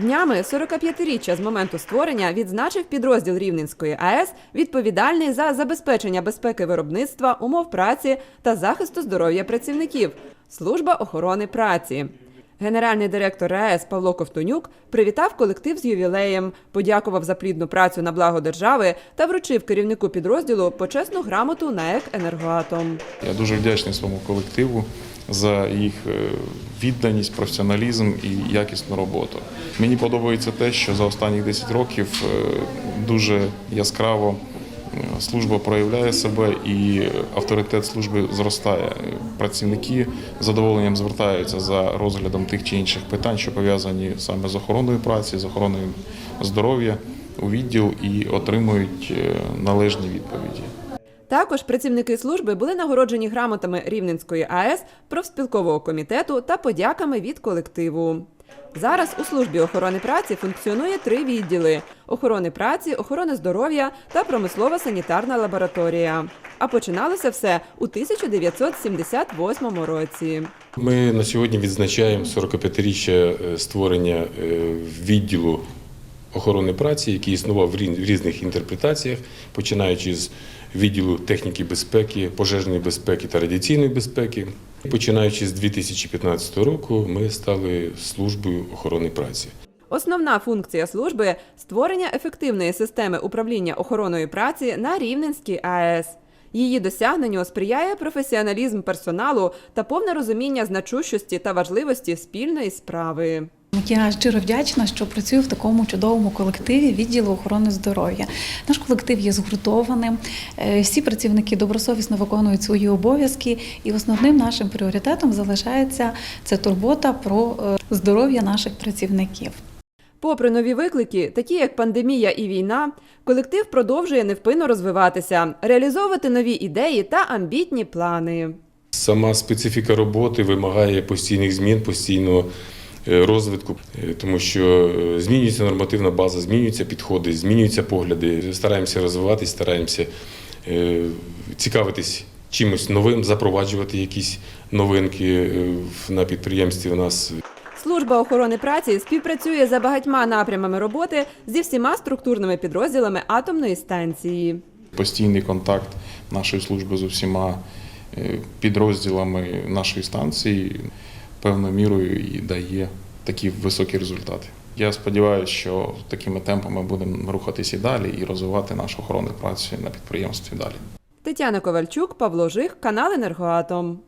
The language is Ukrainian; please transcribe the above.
Днями 45-річчя з моменту створення відзначив підрозділ Рівненської АЕС, відповідальний за забезпечення безпеки виробництва, умов праці та захисту здоров'я працівників служба охорони праці. Генеральний директор АЕС Павло Ковтонюк привітав колектив з ювілеєм, подякував за плідну працю на благо держави та вручив керівнику підрозділу почесну грамоту на ЕК «Енергоатом». Я дуже вдячний своєму колективу за їх е, відданість, професіоналізм і якісну роботу. Мені подобається те, що за останні 10 років е, дуже яскраво служба проявляє себе і авторитет служби зростає. Працівники з задоволенням звертаються за розглядом тих чи інших питань, що пов'язані саме з охороною праці, з охороною здоров'я у відділ і отримують е, належні відповіді. Також працівники служби були нагороджені грамотами Рівненської АЕС, профспілкового комітету та подяками від колективу. Зараз у службі охорони праці функціонує три відділи: охорони праці, охорони здоров'я та промислова санітарна лабораторія. А починалося все у 1978 році. Ми на сьогодні відзначаємо 45-річчя е, створення е, відділу охорони праці, який існував в різ- в різних інтерпретаціях, починаючи з відділу техніки безпеки, пожежної безпеки та радіаційної безпеки. Починаючи з 2015 року, ми стали службою охорони праці. Основна функція служби створення ефективної системи управління охороною праці на Рівненській АЕС. Її досягненню сприяє професіоналізм персоналу та повне розуміння значущості та важливості спільної справи. Я щиро вдячна, що працюю в такому чудовому колективі відділу охорони здоров'я. Наш колектив є згуртованим. е, Всі працівники добросовісно виконують свої обов'язки, і основним нашим пріоритетом залишається це турбота про е, здоров'я наших працівників. Попри нові виклики, такі як пандемія і війна, колектив продовжує невпинно розвиватися, реалізовувати нові ідеї та амбітні плани. Сама специфіка роботи вимагає постійних змін, постійного розвитку, е, тому що е, змінюється нормативна база, змінюються підходи, змінюються погляди. Стараємося розвиватись, стараємося е, цікавитись чимось новим, запроваджувати якісь новинки е, в- на підприємстві. У нас Служба охорони праці співпрацює за багатьма напрямами роботи зі всіма структурними підрозділами атомної станції. Постійний контакт нашої служби з усіма е, підрозділами нашої станції певною мірою і дає такі високі результати. Я сподіваюся, що такими темпами будемо рухатись і далі і розвивати нашу охорону праці на підприємстві далі. Тетяна Ковальчук, Павло Жих, канал Енергоатом.